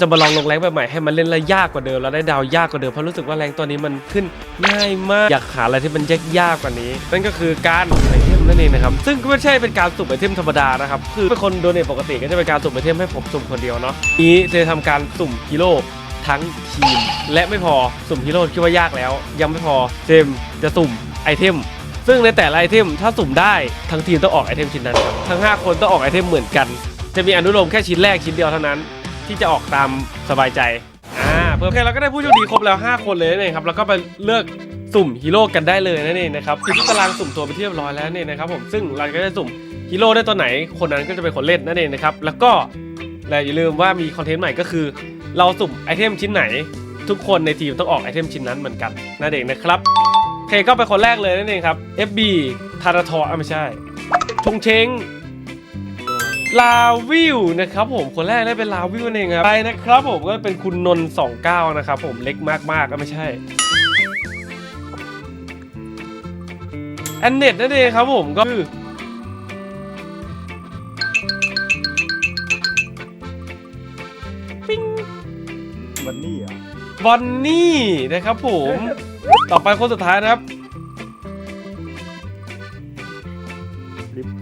จะมาลองลงแรงแบบใหม่ให้มันเล่นและยากกว่าเดิมแล้วได้ดาวยากกว่าเดิมเพราะรู้สึกว่าแรงตัวนี้มันขึ้นง่ายมากอยากหาอะไรที่มันยากยากกว่านี้ นั่นก็คือการไอเทมนั่นเองนะครับซึ่งก็ไม่ใช่เป็นการสุ่มไอเทมธรรมดานะครับคือเป็นคนโดเนทปกติก็จะเป็นการสุ่มไอเทมให้ผมสุ่มคนเดียวเนาะนี้จะทำการสุ่มฮีโร่ทั้งทีม และไม่พอสุ่มฮีโร่คิดว่ายากแล้ว ยังไม่พอเจมจะสุ่มไอเทม ซึ่งในแต่ละไอเทมถ้าสุ่มได้ทั้งทีมต้องออกไอเทมชิ้นนั้น ทั้ง 5 คนต้องออกไอเทมเหมือนกัน จะมีอนุโลมแค่ชิ้นแรกชิ้นเดียวเท่านั้น ที่จะออกตามสบายใจอ่าเพิ่มแค่เราก็ได้ผู้โชคดีครบแล้ว 5 คนเลยนั่นเองครับแล้วก็ไปเลือกสุ่มฮีโร่กันได้เลยนั่นเองนะครับคือที่ตารางสุ่มตัวไปนที่เรียบร้อยแล้วเนี่ยนะครับผมซึ่งเราก็จะสุ่มฮีโร่ได้ตัวไหน คนนั้นก็จะเป็นคนเล่นนั่นเองนะครับแล้วก็และอย่าลืมว่ามีคอนเทนต์ใหม่ก็คือ เราสุ่มไอเทมชิ้นไหน ทุกคนในทีมต้องออกไอเทมชิ้นนั้นเหมือนกันนั่นเองนะครับเคก็เป็นคนแรกเลยนั่นเองครับ FB ทาราทออะไม่ใช่ชงเชง ลาวิวนะครับผมคนแรกได้เป็นลาวิวนั่นเองครับไปนะครับผมก็เป็นคุณนนท์29 นะครับผมเล็กมากๆก็ไม่ใช่แอนเน็ตนั่นเองครับผมก็คือวันนี้อะบอนนี่นะครับผม ต่อไปคนสุดท้ายนะครับ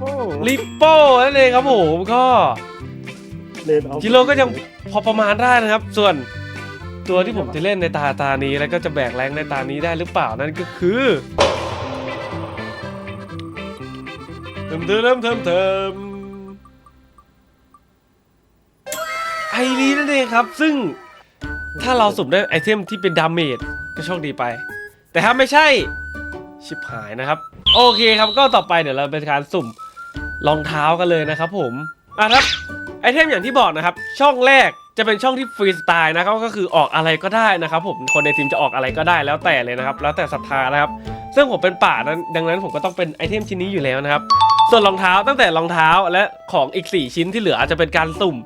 โป้ลิปโป้นั่นเองครับผมก็เลนเอาจิโร่ก็ยังพอประมาณได้นะครับ ส่วนตัวที่ผมจะเล่นในตาตานี้แล้วก็จะแบกแรงในตานี้ได้หรือเปล่านั่นก็คือเติมเติมเติมเติมเติมไอรีนั่นเองครับ ซึ่งถ้าเราสุ่มได้ไอเทมที่เป็นดาเมจก็โชคดีไป แต่ถ้าไม่ใช่ชิบหายนะครับ โอเคครับก็ต่อไปเดี๋ยวเราเป็นการสุ่ม รองเท้ากันเลยนะครับผมอะครับไอเทมอย่างที่บอกนะครับ ช่องแรกจะเป็นช่องที่ฟรีสไตล์นะครับก็คือออกอะไรก็ได้นะครับ ผมคนในทีมจะออกอะไรก็ได้แล้วแต่เลยนะครับ แล้วแต่ศรัทธานะครับ ซึ่งผมเป็นป่านั้นดังนั้นผมก็ต้องเป็นไอเทมชิ้นนี้อยู่แล้วนะครับ ส่วนรองเท้าตั้งแต่รองเท้าและของอีก 4 ชิ้นที่เหลืออาจจะเป็นการสุ่ม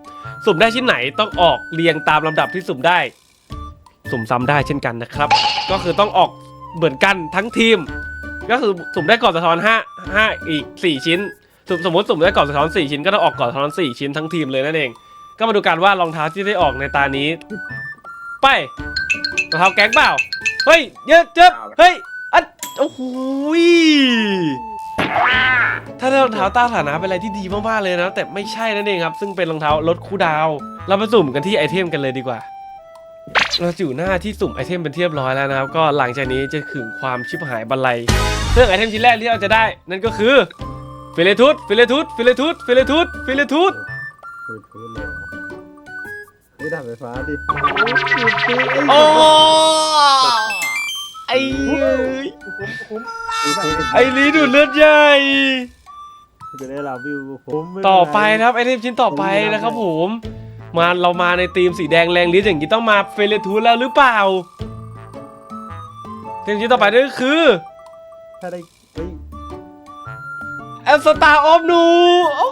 สุ่มได้ชิ้นไหนต้องออกเรียงตามลำดับที่สุ่มได้ สุ่มซ้ำได้เช่นกันนะครับ ก็คือต้องออกเหมือนกันทั้งทีม ก็คือสุ่มได้ก่อนสะท้อน5 5อีก 4 ชิ้น สมสมมติสุ่มได้ก่อนสะท้อน4ชิ้นก็ต้องออกก่อนสะท้อน4ชิ้นทั้งทีมเลยนั่นเอง ก็มาดูกันว่ารองเท้าที่ได้ออกในตานี้ ไปรองเท้าแก๊งเปล่าเฮ้ยเยอะเจ็บเฮ้ยอัดโอ้โหยถ้าได้รองเท้าต้านฐานะเป็นอะไรที่ดีมากๆเลยนะ แต่ไม่ใช่นั่นเองครับ ซึ่งเป็นรองเท้าลดคูลดาวน์เรามาสุ่มกันที่ไอเทมกันเลยดีกว่า เราอยู่หน้าที่สุ่มไอเทมเป็นที่เรียบร้อยแล้วนะครับ ก็หลังจากนี้จะถึงความชิบหายบันไลซึ่งไอเทมชิ้นแรกที่เราจะได้นั่นก็คือ ฟิเลทุสฟิเลทุสฟิเลทุสฟิเลทุสฟิเลทุสคือทุนเลยไม่ดับไฟฟ้าดิโอ้ไอ้เอ้ยคุ้มคุ้มไอ้ลีดูดเลือดใหญ่ จะได้ลาวิวคุ้มต่อไปนะครับไอเทมชิ้นต่อไปนะครับผมมาเรามาในทีมสีแดงแรงลิ้นอย่างนี้ต้องมาเฟเลทูสแล้วหรือเปล่าเทมชิ้นต่อไปนั่นก็คือ ถ้าได้เฮ้ย แอสตาออฟนูโอ้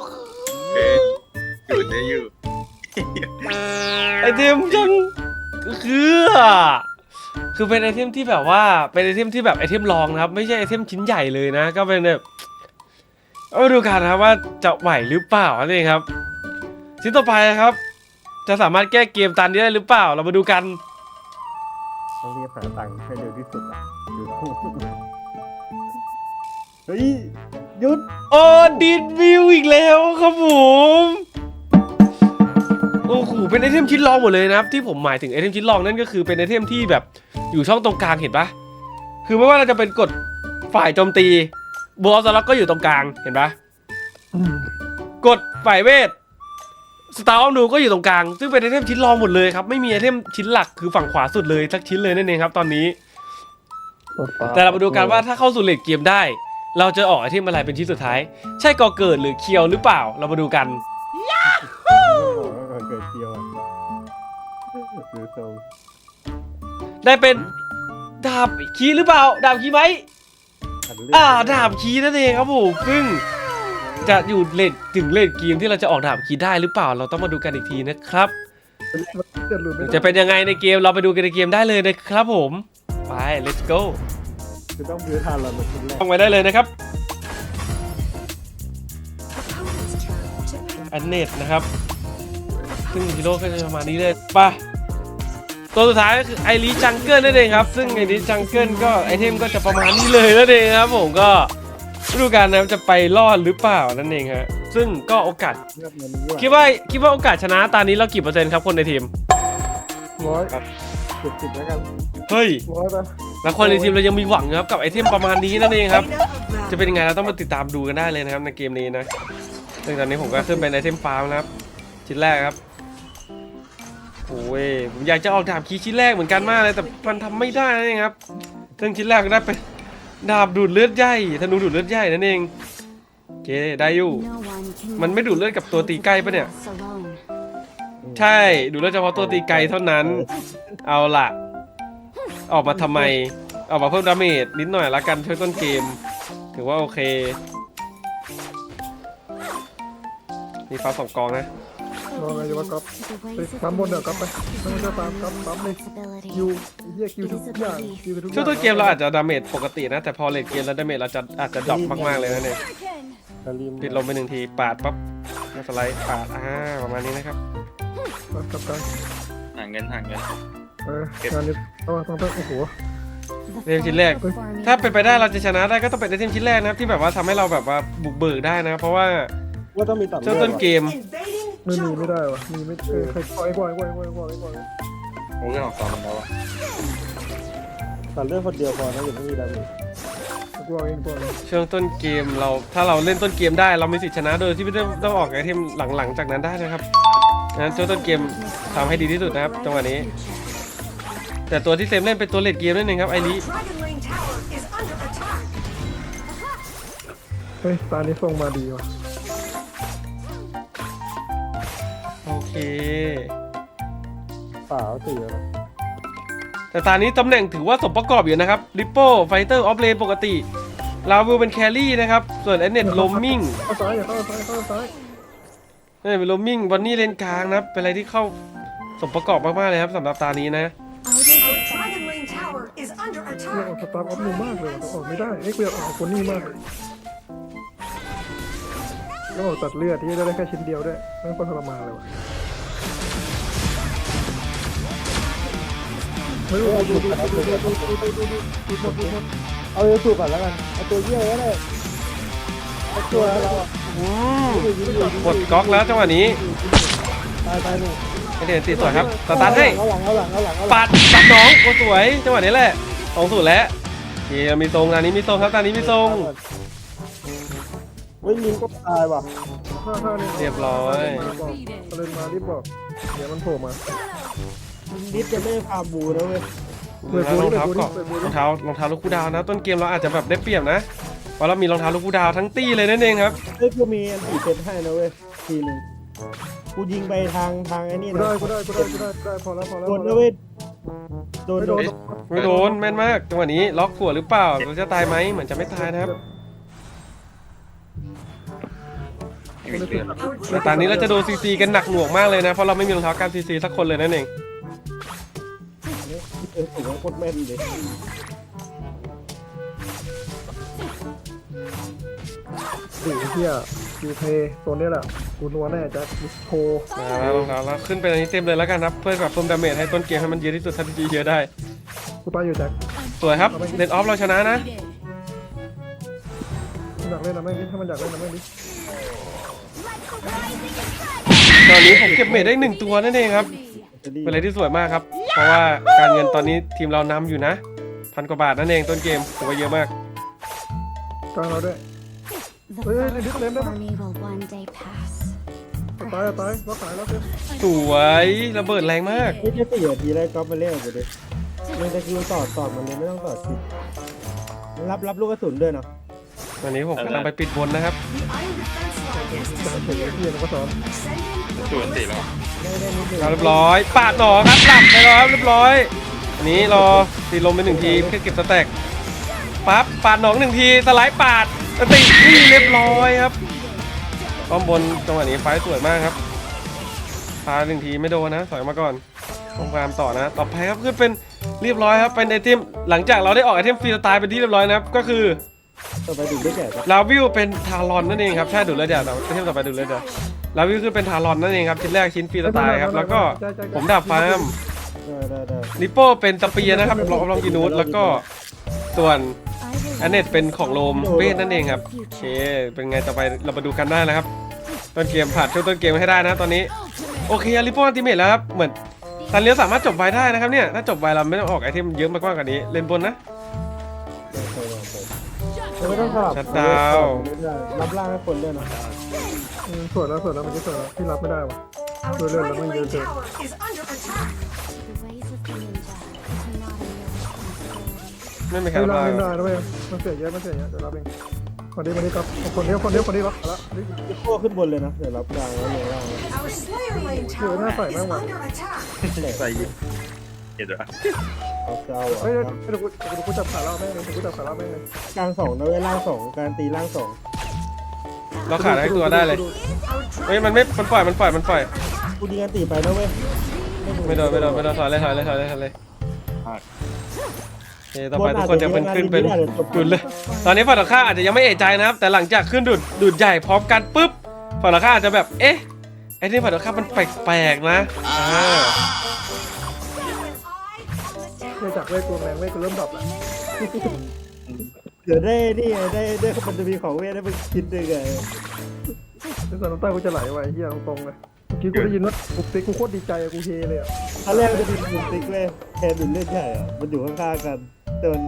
อยู่ได้อยู่ไอเทมจังคือคือเป็นไอเทมที่แบบว่าเป็นไอเทมที่แบบไอเทมรองนะครับ ไม่ใช่ไอเทมชิ้นใหญ่เลยนะ ก็เป็นแบบเอามาดูกันนะว่าจะไหวหรือเปล่านั่นเองครับ ชิ้นต่อไปครับ จะสามารถแก้เกมตันนี้ได้หรือเปล่าเรามาดูกันต้องรีบหาตังค์ให้เร็วที่สุดอะดู เฮ้ยหยุดโอ้ดินวิวอีกแล้วครับผมโอ้โหเป็นไอเทมชิ้นรองหมดเลยนะครับที่ผมหมายถึงไอเทมชิ้นรองนั่นก็คือเป็นไอเทมที่แบบอยู่ช่องตรงกลางเห็นปะคือไม่ว่าเราจะเป็นกดฝ่ายโจมตีบอสล็อกก็อยู่ตรงกลางเห็นปะกดฝ่ายเวทสตาร์ออฟนูก็อยู่ตรงกลาง ซึ่งเป็นไอเทมชิ้นรองหมดเลยครับไม่มีไอเทมชิ้นหลักคือฝั่งขวาสุดเลยสักชิ้นเลยนั่นเองครับตอนนี้ แต่เรามาดูกันว่าถ้าเข้าสู่เลดเกมได้ เราจะออกไอเทมอะไรเป็นชิ้นสุดท้าย ใช่กอเกิดหรือเคียวหรือเปล่าเรามาดูกัน เกิดเกียวอะดูทรงได้เป็นดาบคีหรือเปล่า ดาบคีไหมอ่าดาบคีนั่นเองครับผมซึ่งจะอยู่เลดถึงเลดเกมที่เราจะออกดาบคีได้หรือเปล่าเราต้องมาดูกันอีกทีนะครับจะหลุดไม่จะเป็นยังไงในเกมเราไปดูกันในเกมได้เลยนะครับผม ไป let's go จะต้องบิวทันเราเป็นคนแรกต้องไว้ได้เลยนะครับ อันเนตนะครับ ซึ่งฮีโร่ก็จะประมาณนี้เลยไปตัวสุดท้ายก็คือไอริจังเกิลนั่นเองครับ ซึ่งไอริจังเกิลก็ไอเทมก็จะประมาณนี้เลยนั่นเองครับผมก็ฤดูกาลนั้นจะไปรอดหรือเปล่านั่นเองฮะซึ่งก็โอกาสเลือกเงินนี้คิดว่าคิดว่าโอกาสชนะตอนนี้เรากี่เปอร์เซ็นต์ครับคนในทีมร้อยเจ็ดสิบแล้วกันเฮ้ยร้อยไป แล้วคนในทีมเรายังมีหวังครับกับไอเทมประมาณนี้นั่นเองครับ จะเป็นยังไงเราต้องมาติดตามดูกันได้เลยนะครับในเกมนี้นะซึ่งตอนนี้ผมก็ขึ้นเป็นไอเทมฟาร์มนะครับชิ้นแรกครับโอ้ยผมอยากจะออกดาบคีย์ชิ้นแรกเหมือนกันมากเลยแต่มันทำไม่ได้นั่นเองครับซึ่งชิ้นแรกก็ได้เป็นดาบดูดเลือดใหญ่ธนูดูดเลือดใหญ่นั่นเองโอเคได้อยู่ มันไม่ดูดเลือดกับตัวตีใกล้ปะเนี่ย ใช่ดูดเลือดเฉพาะตัวตีไกลเท่านั้น เอาล่ะ ออกมาทำไม ออกมาเพิ่มดาเมจนิดหน่อยละกันช่วยต้นเกม ถือว่าโอเค มีฟ้าสองกองนะ รออะไรอยู่วะก๊อฟไปปั๊มบนเดี๋ยวก๊อฟไปไม่ต้องปั๊มก๊อฟปั๊มเลยคิวไอ้เหี้ยคิวทุกอย่างคิวทุกอย่างช่วงต้นเกมเราอาจจะดาเมจปกตินะ แต่พอเลทเกมแล้วดาเมจเราจะอาจจะดรอปมากๆเลยนะเนี่ยกาลิมติดลมไปหนึ่งทีปาดปั๊บแล้วสไลด์ปาดอ่าประมาณนี้นะครับกับกันห่างเงินห่างเงิน เอองานนี้ต้องต้องต้องโอ้โห เริ่มชิ้นแรก ถ้าเป็นไปได้เราจะชนะได้ก็ต้องเป็นไอเทมชิ้นแรกนะครับที่แบบว่าทำให้เราแบบว่าบุกเบิกได้นะ เพราะว่าว่าต้องมีตัดช่วงต้นเกมไม่มีไม่ได้วะมีไม่เออใครปล่อยปล่อยปล่อยปล่อยปล่อยปล่อยผมเรื่องของซอมแล้วอะตัดเรื่องคนเดียวพอนะอย่าไม่มีดาเมจกลัวเองกลัวเองช่วงต้นเกมเราถ้าเราเล่นต้นเกมได้เรามีสิทธิชนะโดยที่ไม่ต้องต้องออกไอเทมหลังๆจากนั้นได้นะครับงั้นช่วงต้นเกมทำให้ดีที่สุดนะครับจังหวะนี้ แต่ตัวที่เซมเล่นเป็นตัวเลดเกมนั่นเองครับไอริ Dragon Lane Tower is under attack. เฮ้ยตานี้ส่งมาดีว่ะโอเคเปล่าเสียนะแต่ตอนนี้ตำแหน่งถือว่าสมประกอบอยู่นะครับริปโป้ไฟเตอร์ออฟเลนปกติลาวิลเป็นแครี่นะครับ ส่วนแอนเน็ตโลมมิ่งเข้าซ้ายอย่าเข้าซ้ายเข้าซ้ายนี่เป็นโลมมิ่งวันนี้เลนกลางนะครับเป็นอะไรที่เข้าสมประกอบมากๆเลยครับสำหรับตานี้นะ Our Dragon Lane Tower is under เรื่ออก attack. สตาร์ออฟนูมากเลยแต่ออกไม่ได้เอ้ยกูอยากออกคนนี้มากเลยแล้วออกตัดเลือดที่ได้แค่ชิ้นเดียวด้วยไม่ต้องทรมานเลยว่ะเฮ้ยดูดูดูดูดูดูดูดูดูดูดูหมดดูหมดเอาเอลสูก่อนแล้วกันเอาตัวเยี่ยวก็ได้เอาตัวเราอะอืมกดก๊อกแล้วจังหวะนี้ตายตายหนึ่ง ไอเดนติดสวยครับสตาร์ทให้เอาหลังเอาหลังเอาหลังเอาหลังปัดปัดน้องโอ้สวยจังหวะนี้แหละสองสูตรแล้วโอเคมีทรงตอนนี้มีทรงครับตอนนี้มีทรงเฮ้ยลิงก็ตายว่ะห้าห้าเนี่ยเรียบร้อยเล่นมารีบบอกเดี๋ยวมันโผล่มานิดจะไม่ได้ฟาร์มบูนะเว้ยเปิดรบูองดิเท้าเปิดบูดิเกาะเปิดบูดิรองเท้ารองเท้าลูกคูดาวนะ ต้นเกมเราอาจจะแบบได้เปรียบนะเพราะเรามีรองเท้าลูกคูดาวทั้งตี้เลยนั่นเองครับเฮ้ยกูมีอันตีเซตให้นะเว้ยทีหนึง กูยิงไปทางทางไอ้นี่กูนะได้กูได้กูได้กูได้กูได้พอแล้วพอแล้วโดนนะเว้ยโดนไม่โดโดนนไม่โดนแม่นมากจังหวะนี้ล็อกขัวหรือเปล่าเราจะตายไหมเหมือนจะไม่ตายนะครับไม่มีเพื่อนแต่ตอนนี้เราจะโดนซีซีกันหนักหน่วงมากเลยนะเพราะเราไม่มีรองเท้าการซีซีสักคนเลยนั่นเองเออถือว่าโคตรแม่นเลยสีเฮีย คิวเพย์ตัวนี้แหละกูนัวแน่จะมิสโทมาแล้วรองเท้าแล้วขึ้นไปอันนี้เต็มเลยแล้วกันครับเพื่อแบบเพิ่มดาเมจให้ต้นเกมให้มันเยอะที่สุดเท่าที่จะเยอะได้กูตายอยู่แจ็คสวยครับเดนออฟเราชนะนะมันอยากเล่นนะแม่งดิถ้ามันอยากเล่นนะแม่งดิตอนนี้ผมเก็บเมจได้หนึ่งตัวนั่นเองครับจะดีเป็นอะไรที่สวยมากครับ เพราะว่าการเงินตอนนี้ทีมเรานำอยู่นะพันกว่าบาทนั่นเองต้นเกมถือว่าเยอะมากกลางเราด้วย The Ê, ê, fight đi đứt lên đó. for me will one day pass. ตายอะตายล็อกขายแล้วเต็มสวยระเบิดแรงมากไม่ใช่สี่นาทีแล้วก็มาเล่นกับกูดิมันจะคิวต่อต่อมันเลยไม่ต้องต่อสิรับรับลูกกระสุนด้วยเนาะตอนนี้ผมกำลังไปปิดบนนะครับ The Iron Defense Line has เฉย disappeared. เฮียมันก็สอน Sending จูนตีแล้วได้ได้นิดนึงเอาเรียบร้อยปาดหนอครับหลับไปแล้วครับเรียบร้อย อันนี้รอตีลมไปหนึ่งทีเพื่อเก็บสแต็กปั๊บปาดหนองหนึ่งทีสไลด์ปาด ตีนี่เรียบร้อยครับป้อมบนจังหวะนี้ไฟสวยมากครับพาหนึ่งทีไม่โดนนะถอยมาก่อนตรงกลางต่อนะ ต่อไปครับขึ้นเป็นเรียบร้อยครับเป็นไอเทมหลังจากเราได้ออกไอเทมฟรีสไตล์เป็นที่เรียบร้อยนะครับก็คือต่อไปดูดได้แก่ปะลาวิวเป็นทารอนนั่นเองครับใช่ดูดเลือดใหญ่เราเทียบต่อไปดูดเลือดใหญ่ลาวิวคือเป็นทารอนนั่นเองครับชิ้นแรกชิ้นฟรีสไตล์ครับแล้วก็ผมดาบฟาร์มได้ได้ได้นิโป้เป็นตะเปียนะครับลองลองกินูดแล้วก็ส่วน I will อันเน็ตเป็นของโลมเวทนั่นเองครับโอเคเป็นไงต่อไปเรามาดูกันได้นะครับ ต้นเกมผ่านช่วงต้นเกมให้ได้นะตอนนี้ โอเคลิโป้อันติเมทแล้วครับเหมือนตันเลี้ยวสามารถจบไวได้นะครับเนี่ยถ้าจบไวเราไม่ต้องออกไอเทมเยอะมากกว่านี้เล่นบนนะเราไม่ต้องสลับชัดดาวน์รับล่างให้คนด้วยนะอืมสวยแล้วสวยแล้วมันจะสวยแล้วพี่รับไม่ได้วะ Our Rồi, rồi, Dragon rồi, Lane rồi, rồi. Tower is under attack. the ways of the ninja ไม่มีใครพี่รับรับได้ไม่ได้นะเว้ยมันเสียเยอะมันเสียเยอะเดี๋ยวรับเองคนนี้คนนี้ครับคนนี้คนนี้คนนี้รับแล้วนี่จะโค้ขึ้นบนเลยนะเดี๋ยวรับกลางแล้วลงล่าง Our Slayer Lane Rồi, Tower nó phải is mang vào. under attack. ใส่ยิเห็นไหมเอาเจ้าเฮ้ยอะเดี๋ยวกูเดี๋ยวกูจับขาเราแม่งเลยเดี๋ยวกูจับขาเราแม่งเลยกลางสองนะเว้ยล่างสองการตีล่างสองเราขาดให้ตัวได้เลย Our เฮ้ย Dragon มันไม่ มันปล่อย มันปล่อย มันปล่อย กูดีกันตีไปนะเว้ยไม่โดน ไม่โดน ไม่โดนถอยเลยถอยเลยถอยเลยถอยเลยโอ เคต่อไปทุกคนจะเป็นขึ้นเป็นดุดเลย ตอนนี้ฝั่งตรงข้ามอาจจะยังไม่เอะใจนะครับ แต่หลังจากขึ้นดุดดุดใหญ่พร้อมกันปุ๊บฝั่งตรงข้ามอาจจะแบบ เอ๊ะ ไอ้นี่ฝั่งตรงข้ามมันแปลกๆนะอ่าเนื่องจากเวทกูแรงเวทกูเริ่มดรอปแล้วเดี๋ยวได้นี่ไงได้ได้มันจะมีของเวทได้ไปคิดด้วยไงนี่ตอนน้ำตากูจะไหลไว้เฮียตรงๆเลยเมื่อกี้กูได้ยินว่ากูติ๊กกูโคตรดีใจอะกูเฮเลยอะตอนแรกมันจะมีมุมติ๊กเว้ยแทนดุนเล่นใหญ่อะมันอยู่ข้างๆกัน จน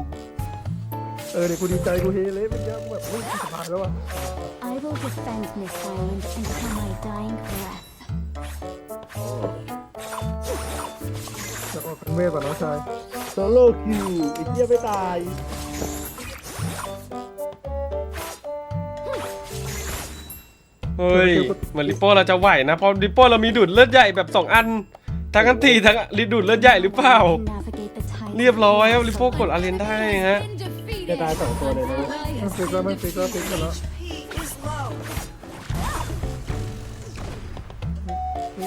เออเดี๋ยวกูดีใจกูเฮเลยเมื่อกี้แบบเฮ้ยสบายแล้วว่ะ I will defend this island until my dying breath. จะออกเป็นเวทป่ะน้องชายโซโล่คิวไอ้เหี้ยไม่ตาย เฮ้ยเหมือนลิปโป้เราจะไหวนะเพราะลิปโป้เรามีดูดเลือดใหญ่แบบสองอัน ทั้งอันทีทั้งลิดูดเลือดใหญ่หรือเปล่า Navigate the tide. เรียบร้อยครับลิปโป้กดอาเรนได้ฮะจะตายสองตัวเลยนะเว้ยมันฟิกแล้วมันฟิกแล้วฟิกกันแล้ว He is low.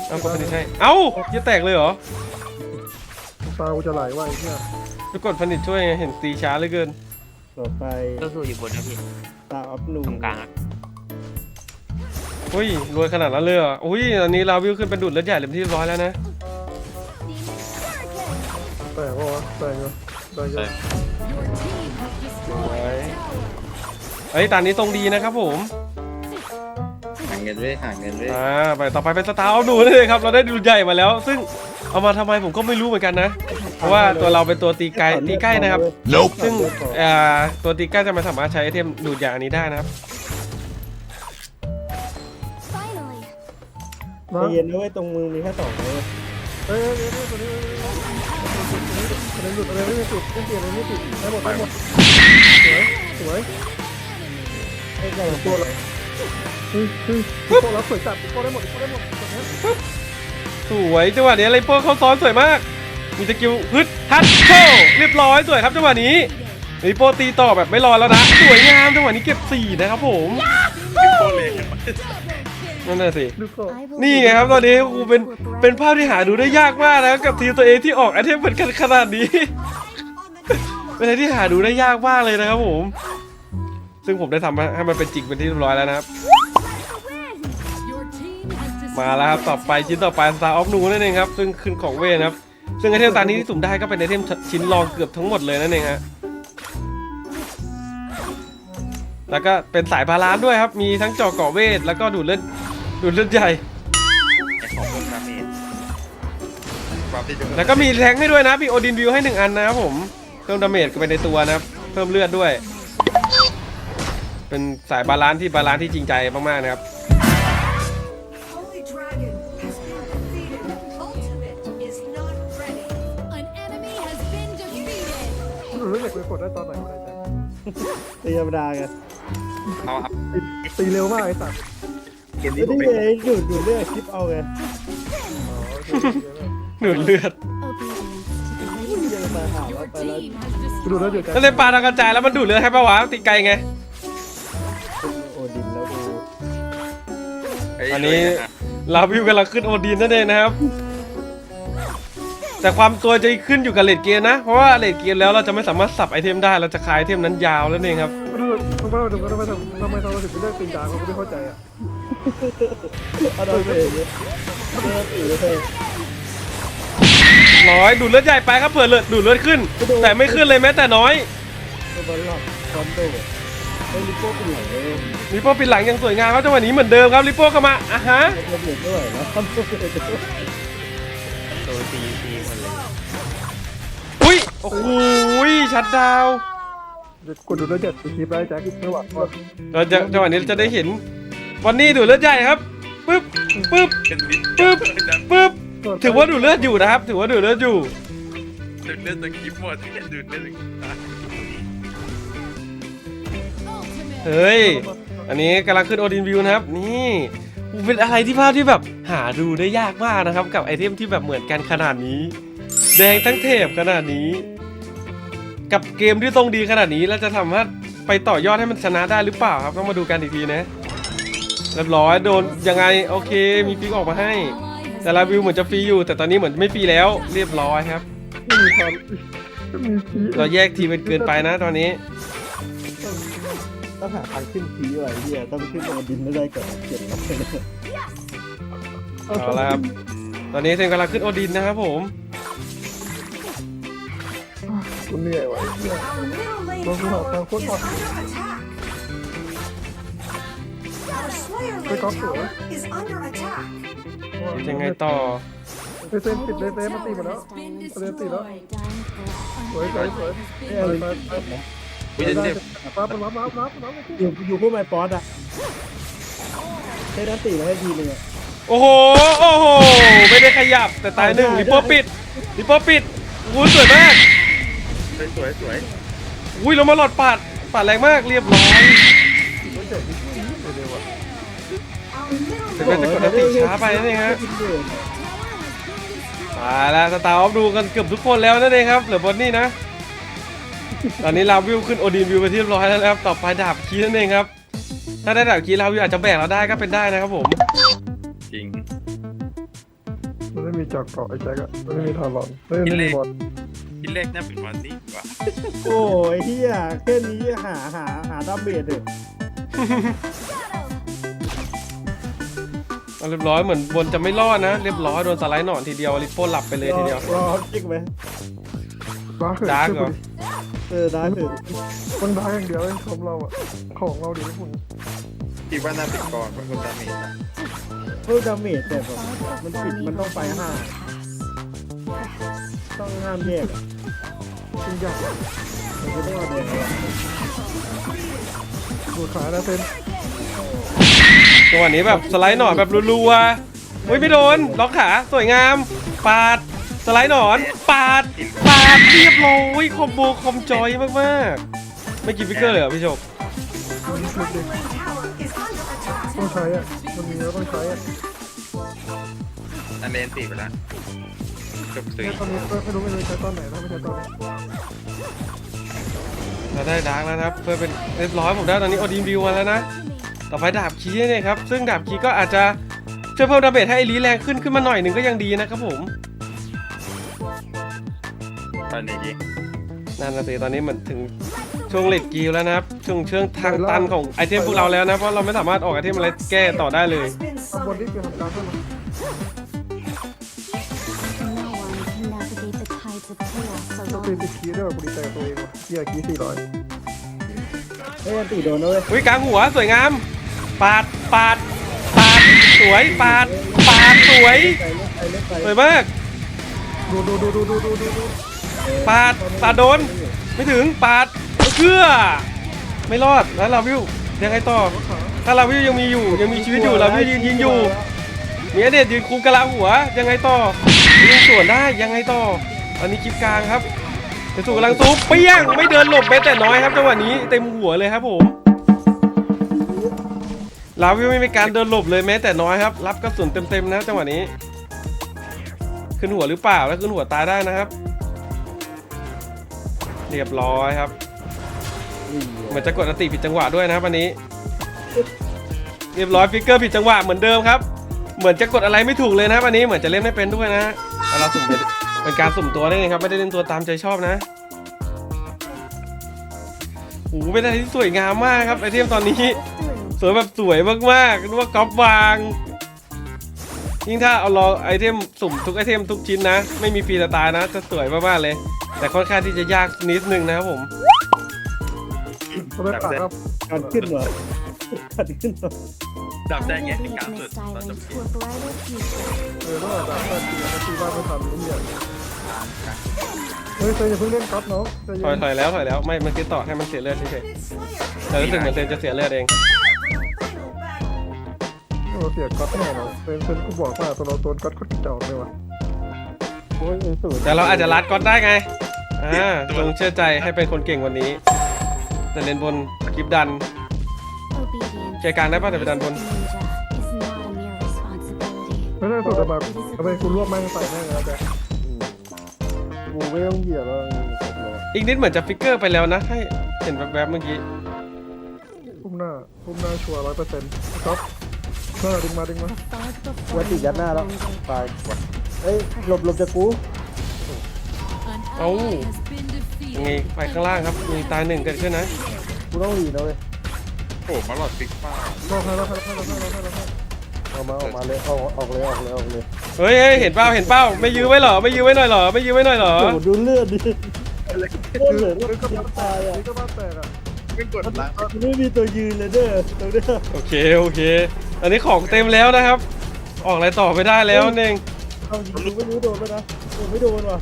เอ้ากดพันิชให้เอ้าจะแตกเลยเหรอตากูจะไหลว่ะไอ้เหี้ยไปกดพันิชช่วยไงเห็นตีช้าเหลือเกินต่อไปก็คืออยู่บนนะพี่ตาออฟนูตรงกลางอะอุ้ยรวยขนาดนั้นเลยเหรออุ้ยตอนนี้ลาวิวขึ้นเป็นดูดเลือดใหญ่เต็มที่เรียบร้อยแล้วนะ แตกวะแตกอยู่แตกอยู่สวยเอ้ยตอนนี้ทรงดีนะครับผม หาเงินเว้ยหาเงินเว้ยอ่าไปต่อไปเป็นสตาร์เอาดูนั่นเลยครับ เราได้ดูดใหญ่มาแล้ว ซึ่งเอามาทำไมผมก็ไม่รู้เหมือนกันนะ เพราะว่าตัวเราเป็นตัวตีไกลตีใกล้นะครับ ซึ่งเอ่อตัวตีใกล้จะไม่สามารถใช้ไอเทมดูดอย่างอันนี้ได้นะครับ Finally. นะใจเย็นนะเว้ยตรงมือมีแค่สองนะเว้ยเฮ้ยเฮ้ยเฮ้ยตัวนี้ อะไรหลุดอะไรไม่ติดไม่ติดอะไรไม่ติดได้หมดได้หมดสวยสวยให้กำลังตัวละเฮ้ยเฮ้ยตัวรับสวยจัดตัวได้หมดตัวได้หมดสวยจังหวะนี้ไลโป้เขาซ้อนสวยมาก มีสกิลฮึดฮัดโชเรียบร้อยสวยครับจังหวะนี้ไลโป้ตีต่อแบบไม่รอแล้วนะ สวยงามจังหวะนี้เก็บสี่นะครับผมโคตรเลย นั่นน่ะสิ ดูก่อน I will นี่ไงครับตอนนี้กูเป็นเป็นภาพที่หาดูได้ยากมากนะครับกับทีมตัวเองที่ออกไอเทมเหมือนกันขนาดนี้ เป็นอะไรที่หาดูได้ยากมากเลยนะครับผม ซึ่งผมได้ทำให้มันเป็นจริงเป็นที่เรียบร้อยแล้วนะครับ มาแล้วครับต่อไปชิ้นต่อไป Star of Nu นั่นเองครับซึ่งขึ้นของเวทนะครับ ซึ่งไอเทมตอนนี้ที่สุ่มได้ก็เป็นไอเทมชิ้นรองเกือบทั้งหมดเลยนั่นเองฮะแล้วก็เป็นสายบาลานซ์ด้วยครับ มีทั้งเจอเกาะเวท แล้วก็ดูดเลือด ดูดเลือดใหญ่ ไอ้ของพวกน้ำเมจความที่ดูแล้วก็มีแทงค์ให้ด้วยนะมีโอดินวิวให้หนึ่งอันนะครับผมเพิ่มดาเมจก็ไปในตัวนะครับเพิ่มเลือดด้วย เป็นสายบาลานซ์ที่บาลานซ์ที่จริงใจมากๆนะครับ Holy Dragon has been defeated. Ultimate is not ready. An enemy has been defeated. ดูรู้อยากไปกดได้ตอนไหนวะไอ้แจ๊คตีธรรมดาไงเอาอัพตีเร็วมากไอ้สัตว์ เกมแล้นี้วผมนี่เป็นไงดูดดูดเลือดคลิปเอาไงอ๋อโอเคโอเคดูดเลือด obedience to the ยังตายหาว่าไปแล้ว Team has กูดูแล้วอยู่ destroyed. ใจแล้วเลยปลาทางกระจายแล้วมันดูดเลือดให้ปะวะตีไกลไง โอดินแล้วกูอันนี้ลาวิวกำลังขึ้นโอดีนนั่นเองนะครับ แต่ความตัวจะขึ้นอยู่กับเลดเกมนะ เพราะว่าเลดเกมแล้วเราจะไม่สามารถสับไอเทมได้ เราจะคายไอเทมนั้นยาวแล้วเองครับดูดูว่าถึงทำไมทำทำไมเราถึงไม่เลือกตีนจานเขาไม่เข้าใจอะ เอาโดนไปอย่างเงี้ยเดินตีเลยร้อยดูดเลือดใหญ่ไปครับเผื่อเลือดดูดเลือดขึ้น แต่ไม่ขึ้นเลยแม้แต่น้อยก็บอลหลอกคอนโดไอ้ลิโป้เป็นหลังเลยลิโป้ปิดหลังยังสวยงามครับจังหวะนี้เหมือนเดิมครับลิโป้เข้ามาอะฮะระเบิดด้วยนะคอนโดเลยตัวตีตีหมดเลยอุ้ยโอ้โหชัดดาวน์กดดูแล้วเจ็ดคลิปได้แจ็คไม่หวังว่าเราจะจังหวะนี้เราจะได้เห็น วันนี้ดูดเลือดใหญ่ครับปึ๊บปึ๊บเป็นลิ้นปึ๊บปึ๊บถือว่าดูดเลือดอยู่นะครับ ถือว่าดูดเลือดอยู่ดูดเลือดตะกี้หมดดูดเลือดตะกี้ Ultimate. เฮ้ยอันนี้กำลังขึ้นโอดินวิวนะครับ นี่เป็นอะไรที่ภาพที่แบบหาดูได้ยากมากนะครับ กับไอเทมที่แบบเหมือนกันขนาดนี้ แดงทั้งเทพขนาดนี้ กับเกมที่ทรงดีขนาดนี้แล้วจะทำให้ไปต่อยอดให้มันชนะได้หรือเปล่าครับต้องมาดูกันอีกทีนะ เรียบร้อยโดนยังไงโอเคมีฟิกออกมาให้ Ally has แต่ลาวิวเหมือนจะฟรีอยู่ แต่ตอนนี้เหมือนไม่ฟรีแล้ว เรียบร้อยครับ ไม่มีความไม่มีทีเราแยกทีมเป็นเกินไปนะตอนนี้ ต้องหาทางขึ้นทีไว้เฮียต้องขึ้นตรงดินไม่ได้ก่อนเก็บไว้เลยเอาละครับ ตอนนี้เซนกำลังขึ้นโอดินนะครับผมคุณเหนื่อยว่ะ Our middle lane Vâng, vâng, tower vâng, is vâng. under attack. Our Slayer Vâng, lane có tower cửa. is under attack. ยังไงต่อเซนปิดเลยเซนมาตีหมดแล้ว been เซนตีแล้ว destroyed. สวยสวยสวยเอ้ยไปเอ้ยไปอุ้ยจะเจ็บปั๊บรับรับรับรับอยู่อยู่พวกไม้ป๊อตอะใช้นันตีมาให้ทีนึงอะโอ้โหโอ้โหไม่ได้ขยับแต่ตายหนึ่งลิปโป้ปิดลิปโป้ปิดอุ้ยสวยมากสวยสวยสวยอุ้ยลงมาหลอดปาดปาดแรงมากเรียบร้อย Our middle แต่เป็นจะกดอันติช้าไปนั่นเองฮะตายแล้วสตาร์ออฟดูกันเกือบทุกคนแล้วนั่นเองครับเหลือบอนนี่นะ ตอนนี้ลาวิวขึ้นโอดีนวิวไปที่เรียบร้อยแล้วนะครับ ต่อไปดาบคีนั่นเองครับ ถ้าได้ดาบคีลาวิวอาจจะแบกเราได้ก็เป็นได้นะครับผมจริงมันไม่มีจอกเกาะไอ้แจ็คอะมันไม่มีทารอนไม่ไม่มีบอลที่แรกน่าเป็นวันนี้กว่าโอ้ยเฮียแค่นี้หาหาหาดาเมจเถอะ เอาเรียบร้อยเหมือนบนจะไม่รอดนะ เรียบร้อยโดนสไลด์หนอนทีเดียวลิปโป้หลับไปเลยทีเดียว รอจิกไหมบ้าดาร์กเหรอ เออได้ถึงมันดาร์กอย่างเดียวไอ้ชมเราอะของเราดีคุณคิดว่าน่าเป็นก่อนเป็นคนดาเมจอะเพิ่มดาเมจแต่แบบมันปิดมันต้องไปห้าต้องห้ามแยกอะจริงจังมันจะต้องเอาแดงเอาอะดูขานะเซน จังหวะนี้แบบสไลด์หนอนแบบรัวๆอุ้ยไม่โดนล็อกขาสวยงาม ปาด สไลด์หนอนปาด ปาดเรียบร้อยคอมโบคอมจอยมากๆ ไม่กินฟิกเกอร์เลยเหรอพี่โชค Our Slayer lane tower is under attack. ต้องใช้อะมันมีแล้วต้องใช้อะอันเลนตีไปแล้วจบสีแค่ตอนนี้ไม่รู้ไม่รู้ใช้ตอนไหนนะไม่ใช่ตอนนี้เราได้ดาร์กแล้วนะครับเพื่อเป็นเรียบร้อยผมได้ตอนนี้โอดีนวิวมาแล้วนะ ต่อไปดาบคีเนี่ยครับ ซึ่งดาบคีก็อาจจะช่วยเพิ่มดาเมจให้ไอรีแรงขึ้นขึ้นมาหน่อยหนึ่งก็ยังดีนะครับผมตอนนี้ยิงนั่นนะสิตอนนี้มันถึงช่วงเลดกีแล้วนะครับช่วงเชิงทางตันของไอเทมพวกเราแล้วนะเพราะเราไม่สามารถออกไอเทมอะไรแก้ต่อได้เลย Has been ข้างบน summoned. นี่คือทำการขึ้นมา No one can navigate the tides of chaos ต้องตี alone. ติดคีย์ด้วยว่ะกูดีใจกับตัวเองว่ะเกียร์คีย์สี่ร้อยเฮ้ยอันตีโดนนะเลยอุ้ยกลางหัวสวยงาม ปาดปาดปาดสวยปาดปาดสวยสวยมากดูดูดูดูดูดูดูดูปาดปาดโดน ไม่ถึงปาดเพื่อไม่รอดแล้วเราวิวยังไงต่อถ้าเราวิวยังมีอยู่ยังมีชีวิตอยู่เราวิวยืนยิงอยู่เมีอเดชยืนคุมกะลาหัวยังไงต่อยิงสวนได้ยังไงต่อ อันนี้คลิปกลางครับเดี๋ยวสู่กำลังซูปเปี้ยงไม่เดินหลบแม้แต่น้อยครับจังหวะนี้เต็มหัวเลยครับผม ลาวิวไม่มีการเดินหลบเลยแม้แต่น้อยครับ รับกระสุนเต็มๆนะจังหวะนี้ ขึ้นหัวหรือเปล่าแล้วขึ้นหัวตายได้นะครับ เรียบร้อยครับเหมือนจะกดอันติผิดจังหวะด้วยนะครับอันนี้ เรียบร้อยฟิกเกอร์ผิดจังหวะเหมือนเดิมครับ เหมือนจะกดอะไรไม่ถูกเลยนะครับอันนี้เหมือนจะเล่นไม่เป็นด้วยนะแต่เราสุ่มเป็นการสุ่มตัวได้ไงครับไม่ได้เล่นตัวตามใจชอบนะโอ้โหเป็นอะไรที่สวยงามมากครับไอเทมตอนนี้ สวยแบบสวยมากๆนึกว่าก๊อปวาง ยิ่งถ้าเอารอไอเทมสุ่มทุกไอเทมทุกชิ้นนะ ไม่มีฟรีสไตล์นะ จะสวยมากๆเลย แต่ค่อนข้างที่จะยากนิดนึงนะครับผมทำไมปากครับการขึ้นเหรอการขึ้นเหรอดับ I ได้ will ไง lead ที่กลางสุด Miss ตอนจบ Island เก to ม a brighter future. เออต้องแบบแบบตีนะตีบ้านไม่ทันนี่เนี่ยเฮ้ยเธออย่าเพิ่งเล่นก๊อฟน้องใจถอยเย็นถอยแล้วถอยแล้วไม่เมื่อกี้ต่อให้มันเสียเลือดเฉย Slayer. ๆแต่รู้สึกเหมือนเซนจะเสียเลือดเอง โอ้เสียก๊อฟแน่นอนเป็นเป็นกูบอกว่าตัวเราโดนก๊อฟโคตรเจ้าเลยว่ะโอ้ยเป็นสูตรแต่เราอาจจะรัดก๊อตได้ไงอ่าจงเชื่อใจให้เป็นคนเก่งวันนี้ แต่เลนบนคลิปดัน Obedience. ใจกลางได้ป่ะแต่ไปดันบน Ninja is not a mere responsibility. ไม่ได้สุดแต่แบบทำไมกูรวบแม่งใส่แม่งแล้วแต่กูไม่ต้องเหยียบแล้วจบแล้วอีกนิดเหมือนจะฟิกเกอร์ไปแล้วนะให้เห็นแวบๆเมื่อกี้พุ่มหน้าพุ่มหน้าชัวร์ร้อยเปอร์เซ็นต์ก๊อฟ หน้าดึงมาดึงมา Fog วั before ดติดยัดหน้าแล้ว Monday. ตายเอ้ยหลบหลบจากกู An Oh. ally has been ยังไง defeated. ไปข้างล่างครับมีตายหนึ่งเกิดขึ้นนะกูต้องหลีนะเว้ยโอ้มาหลอดฟิกป้าลอกให้ลอกให้ลอกให้ลอกให้ลอกให้ลอกให้ออกมาออกมาเลยออกออกเลยออกเลยออกเลยเฮ้ยเฮ้ยเห็นเป้าเห็นเป้าไม่ยื้อไว้เหรอไม่ยื้อไว้หน่อยเหรอไม่ยื้อไว้หน่อยเหรอโอ้โหดูเลือดดิโคตรเหลือดึเลืงอก็ดบ้านแตตายกอะดึงก็บ้านแตกอะไม่กดล้างมันไม่มีตัวยืนเลยเด้อตรงเนี้ยโอเคโอเค อันนี้ของเต็มแล้วนะครับ ออกอะไรต่อไม่ได้แล้วนั่นเองเอายิงกูไม่รู้โดนไหมนะโอ้ไม่โดนว่ะ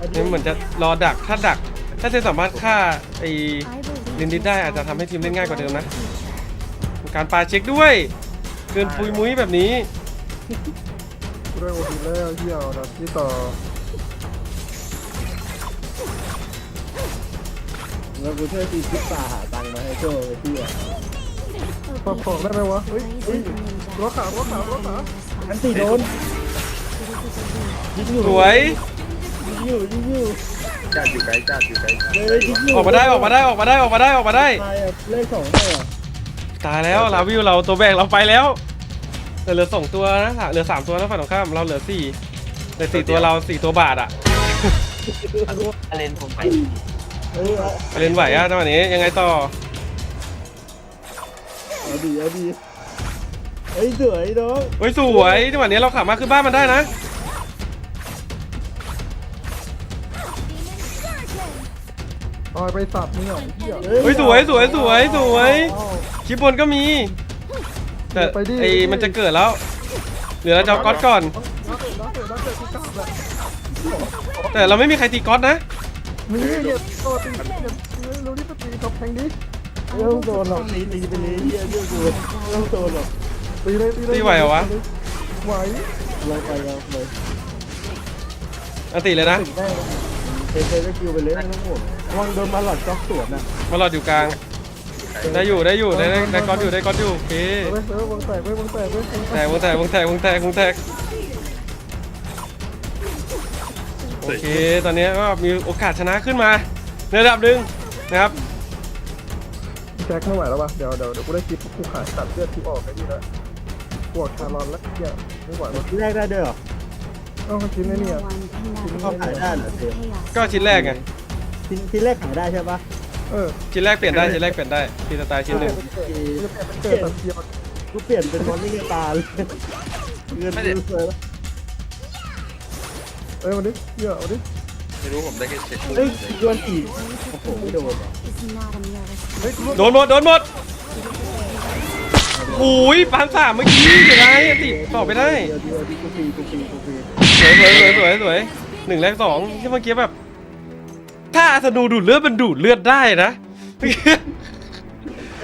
อันนี้นี่เหมือนจะรอดักถ้าดัก ถ้าเซนสามารถฆ่าไอ้ I believe ลินดิสได้อาจจะทำให้ทีมเล่นง่ายกว่าเดิมนะ การปาเช็คด้วย เกินปุยมุ้ยแบบนี้ กูได้โอทีแล้วเที่ยวนะที่ต่อแล้วกูช่วยตีคิดป่าหาตังค์มาให้โจ้ไปที่อะ ปรับของได้ไหมวะเฮ้ยเฮ้ยรั้วขาวรั้วขาวรั้วขาวอันตีโดนยิงอยู่สวย ยิงอยู่ยิงอยู่จัดอยู่ไกลจัดอยู่ไกลเลยยิงอยู่ออกมาได้ออกมาได้ออกมาได้ออกมาได้ออกมาได้ ตายอะเลขสองได้อะตายแล้วลาวิวเราตัวแบกเราไปแล้วแต่เหลือสองตัวนะเหลือสามตัวนะฝั่งตรงข้ามเราเหลือสี่แต่สี่ตัวเราสี่ตัวบาทอะเออเอา ไปเล่นไหวอะจังหวะนี้ยังไงต่อ เอาดีเอาดีเฮ้ยสวยน้องเฮ้ยสวยจังหวะนี้เราขับมาขึ้นบ้านมันได้นะเอาไปสับมึงอะเที่ยวเฮ้ยสวยสวยสวยสวยคลิปบนก็มี แต่ไปดิไอ้มันจะเกิดแล้วเหลือเราจะเอาก๊อตก่อนน้าเตะน้าเตะน้าเตะที่กลับแหละแต่เราไม่มีใครตีก๊อตนะ มีเนี่ยตัวตีเนี่ยรู้ที่ปตีกับแทงดิ ไม่ต้องโดนหรอกตีตีไปเลยเฮียเยองกูไม่ต้องโดนหรอกตีเลยตีเลยตีไหวเหรอวะ ไหวลองไปลองไปอันตีเลยนะถึงได้เทเทก็คิวไปเลยไม่ต้องห่วงระวังโดนมาหลอดจ็อกสวนอะมาหลอดอยู่กลาง ได้อยู่ได้อยู่ได้ได้ได้ก๊อตอยู่ได้ก๊อตอยู่โอเคเว้ยเว้ยวงแตกเว้ยวงแตกเว้ยแตกวงแตกวงแตกวงแตกวงแตกโอเคตอนนี้ก็มีโอกาสชนะขึ้นมาในระดับหนึ่งนะครับ จ็คไม่ไหวแล้ววะเดี๋ยวเดี๋ยวเดี๋ยวกูได้คลิปกูขายตัดเลือดที่ออกไอ้นี่แล้วปวดคารอนแล้วเนี่ยไม่ไหวแล้วที่แรกได้ด้วยเหรอเอ้าชิ้นไอ้เนี่ย no one can เขาขายได้เหรอเทม chaos. ก็ชิ้นแรกไงชิ้นชิ้นแรกขายได้ใช่ปะเออชิ้นแรกเปลี่ยนได้ชิ้นแรกเปลี่ยนได้ทีสไตล์ชิ้นหนึ่งเกิดตัดเดียวกูเปลี่ยนเป็นมอนนี่ตาเลยเงินดูสวยแล้วเอ้ยวันนี้เยอะวันนี้ ไม่รู้ผมได้แค่เช็คเฮ้ยดวนอีกโอ้โหไม่โดนอะ Is not a mere เฮ้ยกูโดนหมดโดนหมดโอ้ยปานสามเมื่อกี้เสียดายอันติต่อไปได้ เดี๋ยวเดี๋ยวที่กูฟรีกูฟรีกูฟรีสวยสวยสวยสวยสวยหนึ่งแรกสองที่เมื่อกี้แบบ ถ้าอาสนูดูดเลือดมันดูดเลือดได้นะ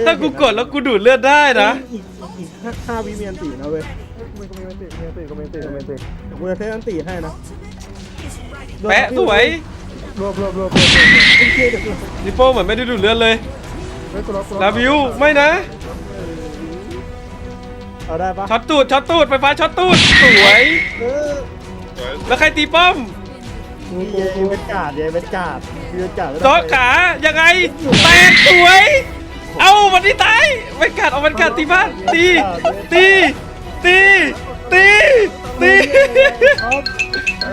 ถ้ากูกดแล้วกูดูดเลือดได้นะ อีกอีกห้าห้าวิเมียนตีนะเว้ยกูมีกูมีเมนติเมนติกูมีเมนติกูมีเมนติเดี๋ยวกูจะเทอันตีให้นะ แปะสวยรวบรวบรวบรวบรวบโอเคเดี๋ยวกูดิโป้เหมือนไม่ได้ดูดเลือดเลยเฮ้ยกูล็อกกูล็อกลาวิวไม่นะเอาได้ปะช็อตตูดช็อตตูดไฟฟ้าช็อตตูดสวย เออแล้วใครตีป้อมกูกูกูเป็นกาดเนี่ยเป็นกาดคือเป็นกาดแล้วจอขายังไงแตกสวย เอาวันนี้ตายมันกัดเอามันกัดตีบ้านตีตีตีตี ตีครับ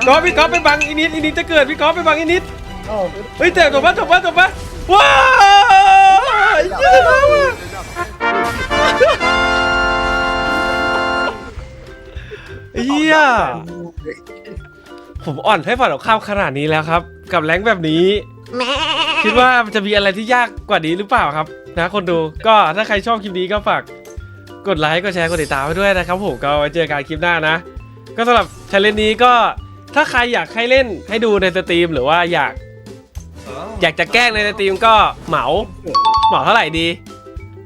ก๊อฟพี่ก๊อฟไปบังอีนิดอีนิดจะเกิดพี่ก๊อฟไปบังอีนิดเอ้าเฮ้ยแต่จบปะจบปะจบปะว้าวเหี้ยเหี้ยผมอ่อนให้ฝันของข้ามขนาดนี้แล้วครับ กับแรงแบบนี้คิดว่ามันจะมีอะไรที่ยากกว่านี้หรือเปล่าครับ นะคนดูก็ถ้าใครชอบคลิปนี้ก็ฝากกดไลค์กดแชร์กดติดตามไว้ด้วยนะครับผมก็ไว้เจอกันคลิปหน้านะ ก็สำหรับชาเลนนี้ก็ถ้าใครอยากให้เล่นให้ดูในสตรีมหรือว่าอยาก อยากจะแกล้งในสตรีมก็เหมาเหมาเท่าไหร่ดี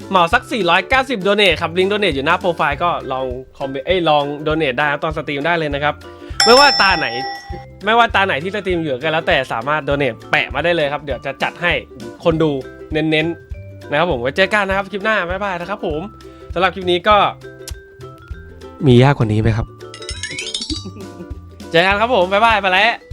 เหมาสัก 490 โดเนทครับลิงก์โดเนทอยู่หน้าโปรไฟล์ก็ลองคอมเมนต์เอ้ยลองโดเนทได้ครับตอนสตรีมได้เลยนะครับ ไม่ว่าตาไหน ไม่ว่าตาไหนที่สตรีมอยู่ก็แล้วแต่สามารถโดเนทแปะมาได้เลยครับ เดี๋ยวจะจัดให้คนดูเน้นๆนะครับผมไว้เจอกันนะครับคลิปหน้าบ๊ายบายนะครับผมสำหรับคลิปนี้ก็ มียากกว่านี้ไหมครับ เจอกันครับผมบ๊ายบายไปแล้ว